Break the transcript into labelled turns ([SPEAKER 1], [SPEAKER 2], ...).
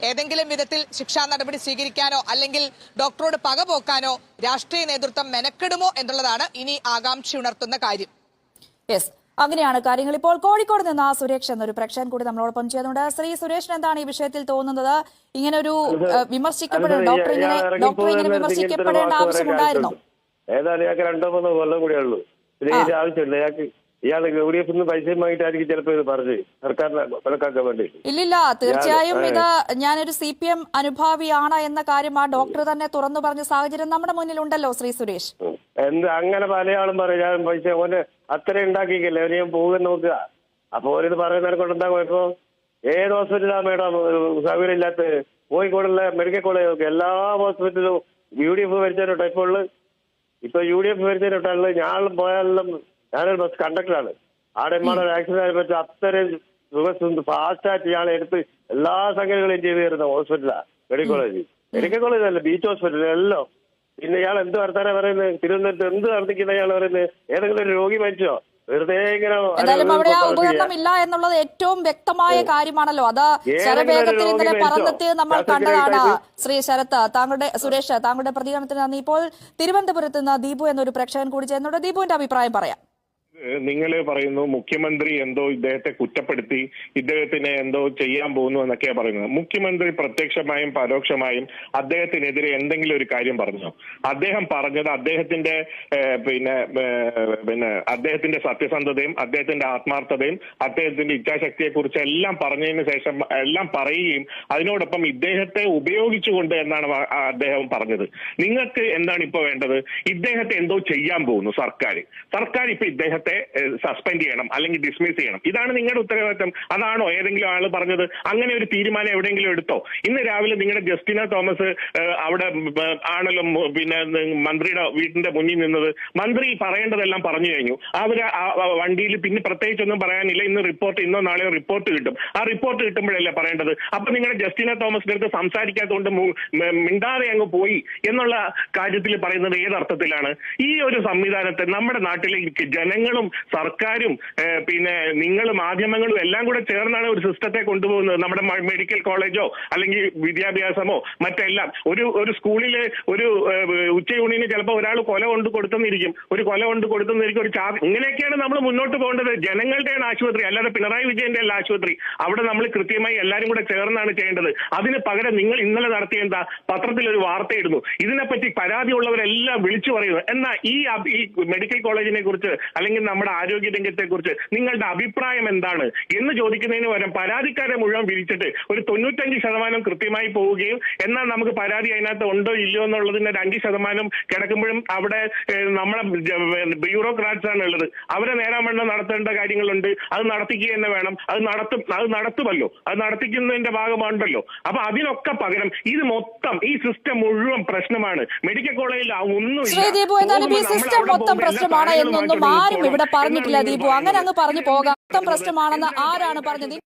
[SPEAKER 1] ഏതെങ്കിലും വിധത്തിൽ ശിക്ഷാ നടപടി സ്വീകരിക്കാനോ അല്ലെങ്കിൽ ഡോക്ടറോട് പക പോക്കാനോ രാഷ്ട്രീയ നേതൃത്വം മെനക്കെടുമോ എന്നുള്ളതാണ് ഇനി ആകാംക്ഷ ഉണർത്തുന്ന കാര്യം.
[SPEAKER 2] യെസ് അങ്ങനെയാണ് കാര്യങ്ങൾ. ഇപ്പോൾ കോഴിക്കോട് നിന്ന് ആ സുരേഷ് എന്നൊരു പ്രേക്ഷകൻ കൂടി നമ്മളോടൊപ്പം ചെയ്യുന്നുണ്ട് ശ്രീ സുരേഷിന് എന്താണ് ഈ വിഷയത്തിൽ തോന്നുന്നത്? ഇങ്ങനെ ഒരു വിമർശിക്കപ്പെടുന്ന ഡോക്ടർ ഇങ്ങനെ ഡോക്ടർ ഇങ്ങനെ വിമർശിക്കപ്പെടേണ്ട ആവശ്യമുണ്ടായിരുന്നോ?
[SPEAKER 3] ഏതായാലും രണ്ടോ മൂന്നോ കൊല്ലം കൂടിയുള്ളൂ പിന്നെ ഇതിന്റെ ആവശ്യമില്ല. ഇയാൾക്ക് ഇയാൾ യു ഡി എഫ് പൈസയും വാങ്ങിയിട്ടായിരിക്കും ചിലപ്പോൾ ഇത് പറഞ്ഞ് സർക്കാരിനെ കണക്കാക്കാൻ വേണ്ടി
[SPEAKER 2] ഇല്ലില്ല തീർച്ചയായും ഇത് ഞാനൊരു സി പി എം അനുഭാവിയാണ് എന്ന കാര്യം ആ ഡോക്ടർ തന്നെ തുറന്നു പറഞ്ഞ സാഹചര്യം നമ്മുടെ മുന്നിൽ ഉണ്ടല്ലോ ശ്രീ സുരേഷ്.
[SPEAKER 3] എന്ത് അങ്ങനെ പലയാളും പറയും. ഞാൻ പൈസ ഓന് അത്ര ഉണ്ടാക്കിക്കല്ലേ അവന് ഞാൻ പോകാൻ നോക്കുക. അപ്പൊ ഓരോ പറയുന്നതിനെ കൊണ്ട് എന്താ കുഴപ്പം? ഏത് ഹോസ്പിറ്റലാ മേഡം? സൗകര്യം ഇല്ലാത്ത കോഴിക്കോടുള്ള മെഡിക്കൽ കോളേജ് എല്ലാ ഹോസ്പിറ്റലും യു ഡി എഫ് ഭരിച്ചതിനോട്ടോ ഇപ്പോൾ ഇപ്പൊ യു ഡി എഫ് ഭരിച്ചതിനോട്ടുള്ളത് ഞാൻ പോയാലും ഞാനൊരു ബസ് കണ്ടക്ടറാണ് ആടെ ഒരു ആക്സിഡന്റ് ആയി പറ്റും അത്രയും ദിവസം ഫാസ്റ്റായിട്ട് ഞാൻ എടുത്ത് എല്ലാ സംഘടനകളും ചെയ്തു തരുന്ന ഹോസ്പിറ്റലാ മെഡിക്കൽ കോളേജ് മെഡിക്കൽ കോളേജ് അല്ല ബീച്ച് ഹോസ്പിറ്റൽ എല്ലാം. പിന്നെ ഇയാൾ എന്ത് വർത്താനം പറയുന്നത്? തിരുവനന്തപുരത്ത് എന്ത് നടത്തിക്കുന്ന ഇയാൾ പറയുന്നത്? ഏതെങ്കിലും ഒരു രോഗി മരിച്ചോ?
[SPEAKER 2] എന്തായാലും അവിടെ ആ ഉപകരണം ഇല്ല എന്നുള്ളത് ഏറ്റവും വ്യക്തമായ കാര്യമാണല്ലോ. അത് ശരവേഗത്തിൽ ഇന്നലെ പറന്നെത്തിയത് നമ്മൾ? കണ്ടതാണ് ശ്രീ ശരത്ത്. താങ്കളുടെ സുരേഷ് താങ്കളുടെ പ്രതികരണത്തിന് നന്ദി. ഇപ്പോൾ തിരുവനന്തപുരത്ത് നിന്ന് ദീപു എന്നൊരു പ്രേക്ഷകൻ കൂടി ചേർന്നുണ്ട്. ദീപുവിന്റെ അഭിപ്രായം പറയാം.
[SPEAKER 4] നിങ്ങൾ പറയുന്നു മുഖ്യമന്ത്രി എന്തോ ഇദ്ദേഹത്തെ കുറ്റപ്പെടുത്തി ഇദ്ദേഹത്തിന് എന്തോ ചെയ്യാൻ പോകുന്നു എന്നൊക്കെയാ പറയുന്നത്. മുഖ്യമന്ത്രി പ്രത്യക്ഷമായും പരോക്ഷമായും അദ്ദേഹത്തിനെതിരെ എന്തെങ്കിലും ഒരു കാര്യം പറഞ്ഞു? അദ്ദേഹം പറഞ്ഞത് അദ്ദേഹത്തിന്റെ പിന്നെ പിന്നെ അദ്ദേഹത്തിന്റെ സത്യസന്ധതയും അദ്ദേഹത്തിന്റെ ആത്മാർത്ഥതയും അദ്ദേഹത്തിന്റെ ഇച്ഛാശക്തിയെ കുറിച്ച് എല്ലാം പറഞ്ഞതിന് ശേഷം എല്ലാം പറയുകയും അതിനോടൊപ്പം ഇദ്ദേഹത്തെ ഉപയോഗിച്ചുകൊണ്ട് എന്നാണ് അദ്ദേഹം പറഞ്ഞത്. നിങ്ങൾക്ക് എന്താണ് ഇപ്പൊ വേണ്ടത്? ഇദ്ദേഹത്തെ എന്തോ ചെയ്യാൻ പോകുന്നു സർക്കാർ സർക്കാർ ഇപ്പൊ ഇദ്ദേഹത്തെ സസ്പെൻഡ് ചെയ്യണം അല്ലെങ്കിൽ ഡിസ്മിസ് ചെയ്യണം. ഇതാണ് നിങ്ങളുടെ ഉത്തരവാദിത്തം. അതാണോ ഏതെങ്കിലും ആൾ പറഞ്ഞത്? അങ്ങനെ ഒരു തീരുമാനം എവിടെയെങ്കിലും എടുത്തോ? ഇന്ന് രാവിലെ നിങ്ങളുടെ ജസ്റ്റിന തോമസ് അവിടെ ആണല്ലോ പിന്നെ മന്ത്രിയുടെ വീടിന്റെ മുന്നിൽ നിന്നത്. മന്ത്രി പറയേണ്ടതെല്ലാം പറഞ്ഞു കഴിഞ്ഞു. അവർ വണ്ടിയിൽ പിന്നെ പ്രത്യേകിച്ചൊന്നും പറയാനില്ല. ഇന്ന് റിപ്പോർട്ട് ഇന്നോ നാളെയോ റിപ്പോർട്ട് കിട്ടും. ആ റിപ്പോർട്ട് കിട്ടുമ്പോഴല്ലേ പറയേണ്ടത്? അപ്പൊ നിങ്ങളുടെ ജസ്റ്റിന തോമസിന്റെ അടുത്ത് സംസാരിക്കാത്തതുകൊണ്ട് മിണ്ടാതെ അങ്ങ് പോയി എന്നുള്ള കാര്യത്തിൽ പറയുന്നത് ഏതർത്ഥത്തിലാണ്? ഈ ഒരു സംവിധാനത്തെ നമ്മുടെ നാട്ടിലേക്ക് ജനങ്ങളും സർക്കാരും പിന്നെ നിങ്ങൾ മാധ്യമങ്ങളും എല്ലാം കൂടെ ചേർന്നാണ് ഒരു സിസ്റ്റത്തെ കൊണ്ടുപോകുന്നത്. നമ്മുടെ മെഡിക്കൽ കോളേജോ അല്ലെങ്കിൽ വിദ്യാഭ്യാസമോ മറ്റെല്ലാം. ഒരു ഒരു സ്കൂളിൽ ഒരു ഉച്ച ഉച്ചയൂണിന് ചിലപ്പോൾ ഒരാൾ കൊല കൊണ്ട് കൊടുത്തെന്നിരിക്കും. ഒരു കൊല കൊണ്ട് കൊടുത്തെന്നിരിക്കും ഒരു ചാർജ് ഇങ്ങനെയൊക്കെയാണ് നമ്മൾ മുന്നോട്ട് പോകേണ്ടത്. ജനങ്ങളുടെയാണ് ആശുപത്രി അല്ലാതെ പിണറായി വിജയന്റെ അല്ല ആശുപത്രി. അവിടെ നമ്മൾ കൃത്യമായി എല്ലാവരും കൂടെ ചേർന്നാണ് ചെയ്യേണ്ടത്. അതിന് പകരം നിങ്ങൾ ഇന്നലെ നടത്തിയ എന്താ പത്രത്തിൽ ഒരു വാർത്ത ഇടുന്നു ഇതിനെപ്പറ്റി പരാതിയുള്ളവരെല്ലാം വിളിച്ചു പറയുന്നു. എന്നാൽ ഈ മെഡിക്കൽ കോളേജിനെ കുറിച്ച് അല്ലെങ്കിൽ നമ്മുടെ ആരോഗ്യ രംഗത്തെ കുറിച്ച് നിങ്ങളുടെ അഭിപ്രായം എന്താണ്? എന്ന് ചോദിക്കുന്നതിന് പകരം പരാതിക്കാരെ മുഴുവൻ വിരിച്ചിട്ട് ഒരു തൊണ്ണൂറ്റഞ്ച് ശതമാനം കൃത്യമായി പോവുകയും എന്നാൽ നമുക്ക് പരാതി അതിനകത്ത് ഉണ്ടോ ഇല്ലയോ എന്നുള്ളതിന്റെ ഒരു അഞ്ച് ശതമാനം കിടക്കുമ്പോഴും അവിടെ നമ്മുടെ നമ്മളെ ബ്യൂറോക്രാറ്റ്സ് ആണ് ഉള്ളത്. അവരെ നേരാൻ വേണ്ട നടത്തേണ്ട കാര്യങ്ങളുണ്ട്. അത് നടത്തിക്കുക തന്നെ വേണം. അത് നടത്തും അത് നടത്തുമല്ലോ. അത് നടത്തിക്കുന്നതിന്റെ ഭാഗമാണല്ലോ അപ്പൊ അതിനൊക്കെ പകരം ഇത് മൊത്തം ഈ സിസ്റ്റം മുഴുവൻ പ്രശ്നമാണ്. മെഡിക്കൽ കോളേജിൽ ഒന്നും
[SPEAKER 2] സിസ്റ്റം മൊത്തം പ്രശ്നമാണ് എന്നൊന്നും ആരും ഇവിടെ പറഞ്ഞിട്ടില്ല ദീപു. അങ്ങനെ അങ്ങ് പറഞ്ഞു പോകാം. പ്രശ്നമാണെന്ന് ആരാണ് പറഞ്ഞത്?